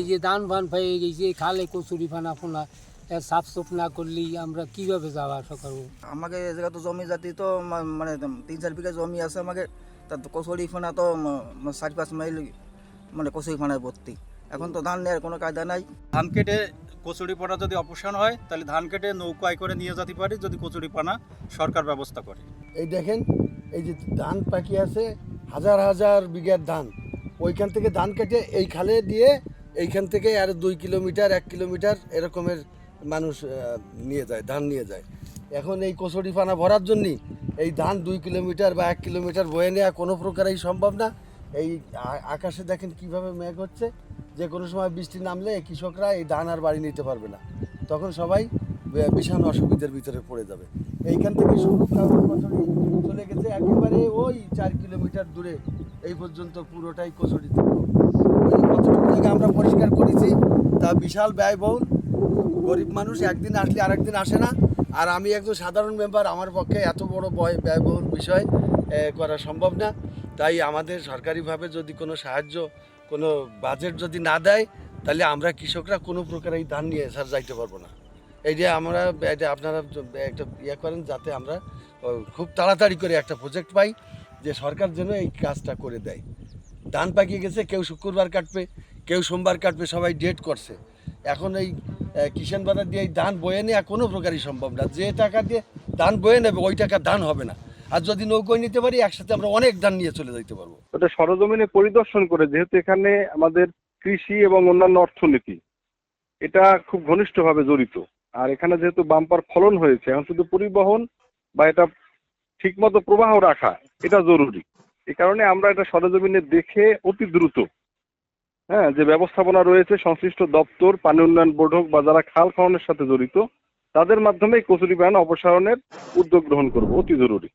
এই যে দান ফান পেয়ে গেছে খালে কচুরি ফানা ফোনা সাফ সুফ না করলেই আমরা কীভাবে যাওয়া আসা করব? আমাকে এ জায়গা তো জমি জাতি তো মানে তিন চার বিঘা জমি আছে আমাকে তার তো কচুরি ফানা তো চার পাঁচ মাইল মানে কচুরি ফানায় ভর্তি। এখন তো ধান নেওয়ার কোনো কায়দা নাই। ধান কেটে কচুরি পানা যদি অপসারণ হয় তাহলে ধান কেটে নৌকায় করে নিয়ে যেতে পারি যদি কচুরি পানা সরকার ব্যবস্থা করে। এই দেখেন এই যে ধান পাকি আছে হাজার হাজার বিঘার ধান। ওইখান থেকে ধান কেটে এই খালে দিয়ে এইখান থেকে আর দুই কিলোমিটার, এক কিলোমিটার এরকমের মানুষ নিয়ে যায়, ধান নিয়ে যায়। এখন এই কচুরি পানা ভরার জন্যই এই ধান দুই কিলোমিটার বা এক কিলোমিটার বয়ে নেওয়া কোনো প্রকারেই সম্ভব না। এই আকাশে দেখেন কীভাবে মেঘ হচ্ছে। যে কোনো সময় বৃষ্টি নামলে কৃষকরা এই ধান আর বাড়ি নিতে পারবে না। তখন সবাই বে- ভীষণ অসুবিধার ভিতরে পড়ে যাবে। এইখান থেকে কচুরি চলে গেছে একেবারে ওই চার কিলোমিটার দূরে। এই পর্যন্ত পুরোটাই কচুরি ওই কতটুকু জায়গা আমরা পরিষ্কার করেছি, তা বিশাল ব্যয়বহুল। গরিব মানুষ একদিন আসলে আরেকদিন আসে না। আর আমি একজন সাধারণ মেম্বার আমার পক্ষে এত বড় বয় ব্যয়বহুল বিষয় করা সম্ভব না। তাই আমাদের সরকারিভাবে যদি কোনো সাহায্য, কোনো বাজেট যদি না দেয়, তাহলে আমরা কৃষকরা কোনো প্রকার এই ধান নিয়ে স্যার যাইতে পারব না। এই যে আমরা এটা আপনারা একটা ইয়ে করেন, যাতে আমরা খুব তাড়াতাড়ি করে একটা প্রজেক্ট পাই, যে সরকার যেন এই কাজটা করে দেয়। ধান পাকিয়ে গেছে, কেউ শুক্রবার কাটবে, কেউ সোমবার কাটবে, সবাই ডেট করছে। এখন এই কিষাণ বাজার দিয়ে এই ধান বয়ে নেওয়া কোনো প্রকারই সম্ভব না। যে টাকা দিয়ে ধান বয়ে নেবে, ওই টাকা ধান হবে না। আর যদি নৌকোয় নিতে পারি, একসাথে আমরা অনেক ধান নিয়ে চলে যেতে পারব। ওটা সরজমিনে পরিদর্শন করে, যেহেতু এখানে আমাদের কৃষি এবং অন্যান্য অর্থনীতি, এটা খুব ঘনিষ্ঠভাবে জড়িত। আর এখানে যেহেতু বাম্পার ফলন হয়েছে, এখন শুধু পরিবহন বা এটা ঠিকমতো প্রবাহ রাখা, এটা জরুরি। এই কারণে আমরা এটা সরেজমিনে দেখে অতি দ্রুত হ্যাঁ যে ব্যবস্থাপনা রয়েছে, সংশ্লিষ্ট দপ্তর, পানি উন্নয়ন বোর্ড হোক বা যারা খাল খননের সাথে জড়িত, তাদের মাধ্যমে কচুরিপানা অপসারণের উদ্যোগ গ্রহণ করব, অতি জরুরি।